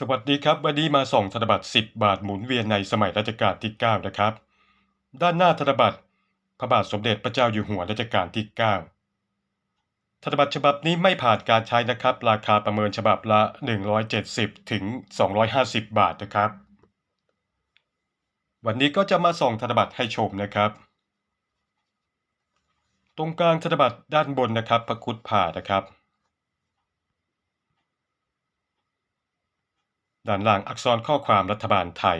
สวัสดีครับ วันนี้มาส่องธนบัตร 10 บาทหมุนเวียนในสมัยรัชกาลที่ 9 นะครับ ด้านหน้าธนบัตร พระบาทสมเด็จพระเจ้าอยู่หัวรัชกาลที่ 9 ธนบัตรฉบับนี้ไม่ผ่านการใช้นะครับ ราคาประเมินฉบับละ 170 ถึง 250 บาทนะครับ วันนี้ก็จะมาส่องธนบัตรให้ชมนะครับ ตรงกลางธนบัตรด้านบนนะครับพระคุดผ่านะครับ ด้านล่างอักษรข้อความรัฐบาลไทย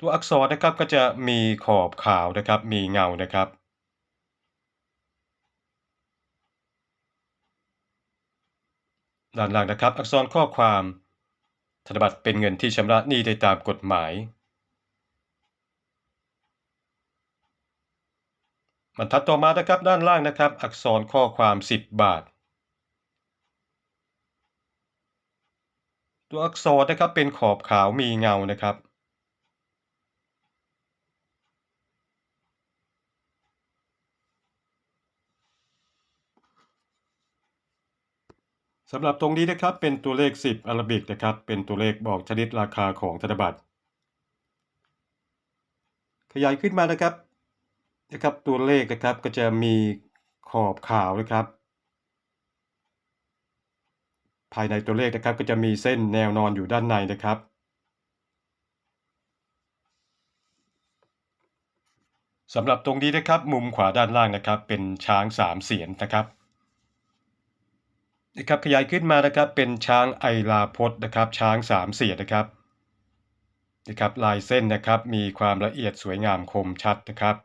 ตัวอักษรนะครับก็จะมีขอบขาวนะครับ มีเงานะครับ ด้านล่างนะครับ อักษรข้อความธนบัตรเป็นเงินที่ชำระหนี้ได้ตามกฎหมาย บรรทัดต่อมานะครับด้านล่างนะครับ อักษรข้อความ 10 บาท ตัวอักษรนะครับเป็นขอบขาวมีเงานะครับ สำหรับตรงนี้นะครับเป็นตัวเลข 10อารบิกนะครับ เป็นตัวเลขบอกชนิดราคาของธนบัตร ขยายขึ้นมานะครับนะครับตัวเลขนะครับก็จะมีขอบขาวนะครับ ภายในตัวเลขนะครับ ก็จะมีเส้นแนวนอนอยู่ด้านในนะครับ สำหรับตรงนี้นะครับ มุมขวาด้านล่างนะครับ เป็นช้างสามเสียนนะครับนะครับขยายขึ้นมานะครับเป็นช้างไอลาพดนะครับ ช้างสามเสียนนะครับนะครับ ลายเส้นนะครับมีความละเอียดสวยงามคมชัดนะครับ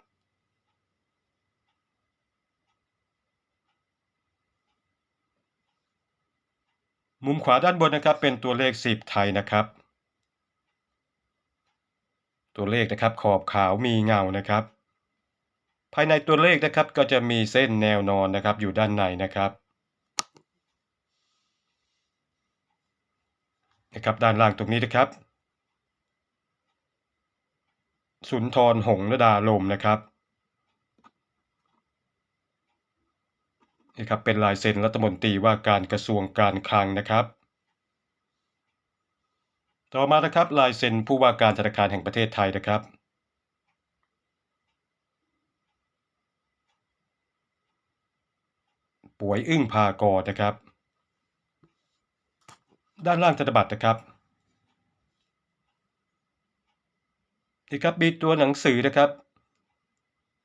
มุมขวาด้านบนนะครับเป็นตัวเลข 10 ไทยนะครับ ตัวเลขนะครับขอบขาวมีเงานะครับ ภายในตัวเลขนะครับก็จะมีเส้นแนวนอนนะครับอยู่ด้านในนะครับนะครับด้านล่างตรงนี้นะครับ สุนทรหงส์ระดาลมนะครับ นี่ครับเป็นลายเซ็นรัฐมนตรีว่าการกระทรวงการคลังนะครับ ต่อมานะครับลายเซ็นผู้ว่าการธนาคารแห่งประเทศไทยนะครับป่วยอึ้งพากรนะครับ ด้านล่างธนบัตรนะครับนี่ครับมีตัวหนังสือนะครับ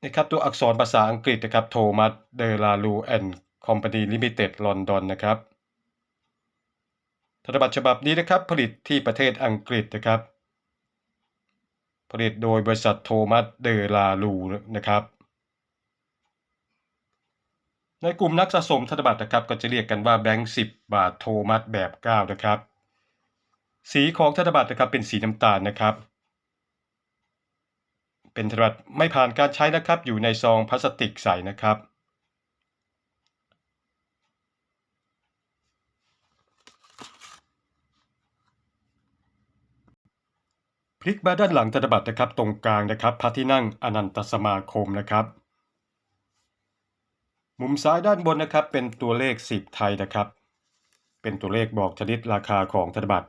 นะครับตัวอักษรภาษาอังกฤษนะครับโทมัสเดลาลูแอนด์คอมพานีลิมิเต็ดลอนดอนนะครับธนบัตรฉบับนี้นะครับผลิตที่ประเทศอังกฤษนะครับ ผลิตโดยบริษัทโทมัสเดลาลูนะครับ ในกลุ่มนักสะสมธนบัตรนะครับก็จะเรียกกันว่าแบงค์10บาทโทมัสแบบ 9 นะครับ สีของธนบัตรนะครับเป็นสีน้ำตาลนะครับ เป็นธนบัตรไม่ผ่านการใช้นะครับ อยู่ในซองพลาสติกใสนะครับ พลิกมาด้านหลังธนบัตรนะครับ ตรงกลางนะครับพระที่นั่งอนันตสมาคมนะครับมุมซ้ายด้านบนนะครับ เป็นตัวเลข 10 ไทยนะครับ เป็นตัวเลขบอกชนิดราคาของธนบัตร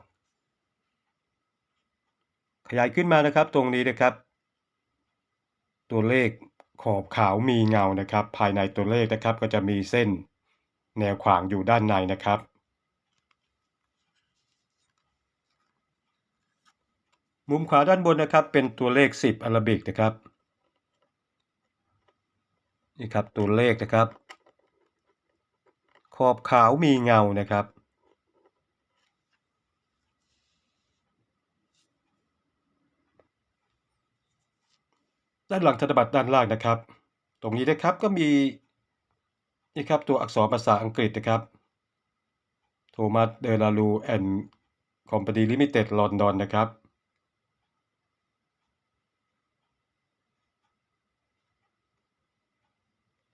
ขยายขึ้นมานะครับตรงนี้นะครับ ตัวเลขขอบขาวมีเงานะครับ ภายในตัวเลขนะครับก็จะมีเส้นแนวขวางอยู่ด้านในนะครับ มุมขวาด้านบนนะครับเป็นตัวเลข 10อาราบิกนะครับนี่ครับตัวเลขนะครับ ขอบขาวมีเงานะครับ ด้านหลังธนบัตรด้านล่างนะครับ ตรงนี้นะครับก็มีนี่ครับตัวอักษรภาษาอังกฤษนะครับโทมัสเดลาลูแอนด์คอมพานีลิมิเต็ดลอนดอนนะครับ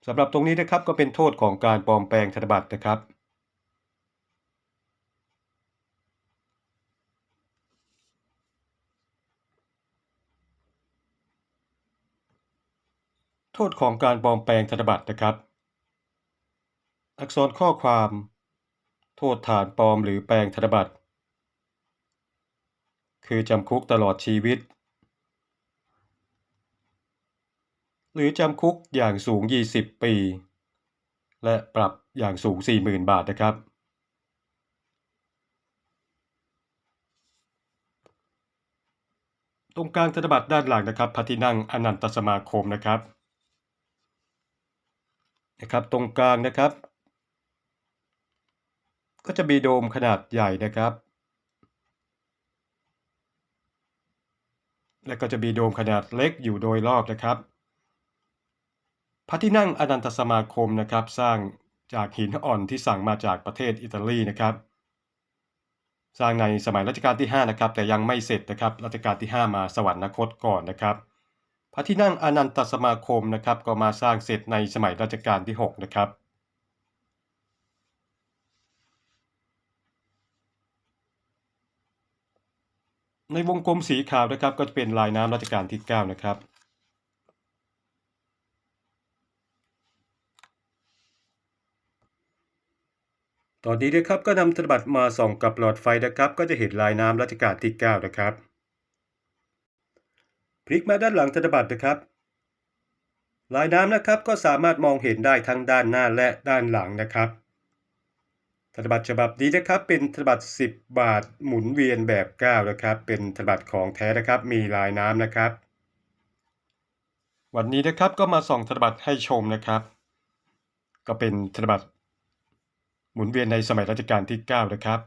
สำหรับตรงนี้นะครับก็เป็นโทษของการปลอมแปลงธนบัตรนะครับ ทษของการปลอมแปลงธนบัตรนะครับ อักษรข้อความ โทษฐานปลอมหรือแปลงธนบัตร คือจำคุกตลอดชีวิต หรือจำคุกอย่างสูง 20 ปี และปรับอย่างสูง 40,000 บาทนะครับ ตรงกลางธนบัตรด้านหลังนะครับพระที่นั่งอนันตสมาคมนะครับ นะครับตรงกลางนะครับ ก็จะมีโดมขนาดใหญ่นะครับ และก็จะมีโดมขนาดเล็กอยู่โดยรอบนะครับ พระที่นั่งอนันตสมาคมนะครับ สร้างจากหินอ่อนที่สั่งมาจากประเทศอิตาลีนะครับ สร้างในสมัยรัชกาลที่ 5 นะครับ แต่ยังไม่เสร็จนะครับรัชกาลที่ 5 มาสวรรคตก่อนนะครับ ระที่นั่งอนันตสมาคมนะครับก็มาสร้างเสร็จในสมัยรัชกาลที่ 6 นะครับในวงกลมสีขาวนะครับก็จะเป็นลายน้ำรัชกาลที่ 9 นะครับ ตอนนี้นะครับก็นำธนบัตรมาส่องกับหลอดไฟนะครับ ก็จะเห็นลายน้ำรัชกาลที่ 9 นะครับ ลิกมาด้านหลังธนบัตรนะครับ ลายน้ำนะครับก็สามารถมองเห็นได้ทั้งด้านหน้าและด้านหลังนะครับ ธนบัตรฉบับนี้นะครับเป็นธนบัตร 10 บาทหมุนเวียนแบบ9นะครับ เป็นธนบัตรของแท้นะครับมีลายน้ำนะครับ วันนี้นะครับก็มาส่องธนบัตรให้ชมนะครับ ก็เป็นธนบัตรหมุนเวียนในสมัยรัชกาลที่ 9 นะครับ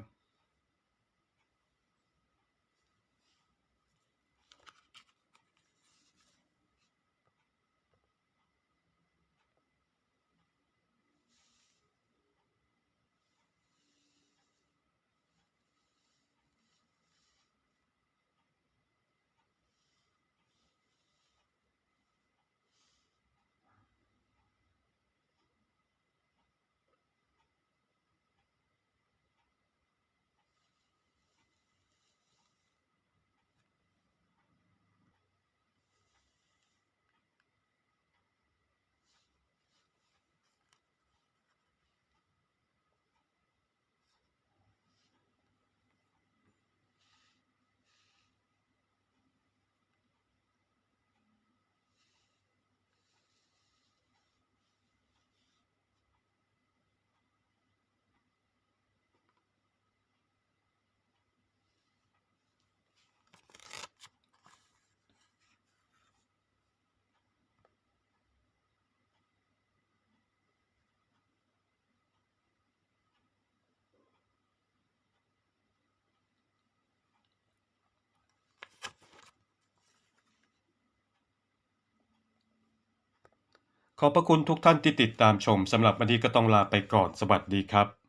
ขอบพระคุณทุกท่านที่ติดตามชมสำหรับวันนี้ก็ต้องลาไปก่อนสวัสดีครับ